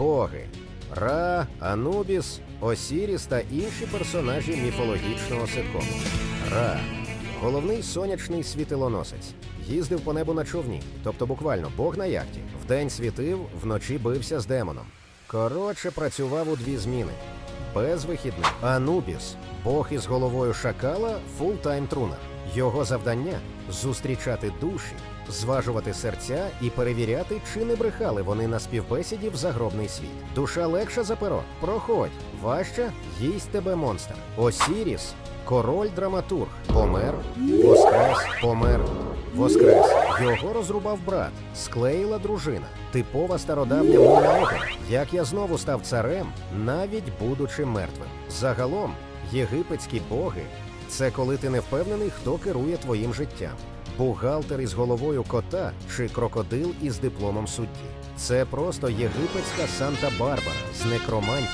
боги Ра, Анубіс, Осіріс та інші персонажі міфологічного ситкому. Ра головний сонячний світилоносець. Їздив по небу на човні, тобто буквально бог на яхті. Вдень світив, вночі бився з демоном. Коротше, працював у дві зміни. Без вихідних. Анубіс, бог із головою шакала, фултайм трунер. Його завдання зустрічати душі, зважувати серця і перевіряти, чи не брехали вони на співбесіді в загробний світ. Душа легша за перо. Проходь, важча їсть тебе монстр. Осіріс, король драматург, помер, воскрес, помер. Воскрес. Його розрубав брат, склеїла дружина. Типова стародавня опера. Як я знову став царем, навіть будучи мертвим. Загалом, єгипетські боги це коли ти не впевнений, хто керує твоїм життям. Бухгалтер із головою кота чи крокодил із дипломом судді. Це просто єгипетська Санта-Барбара з некромантії.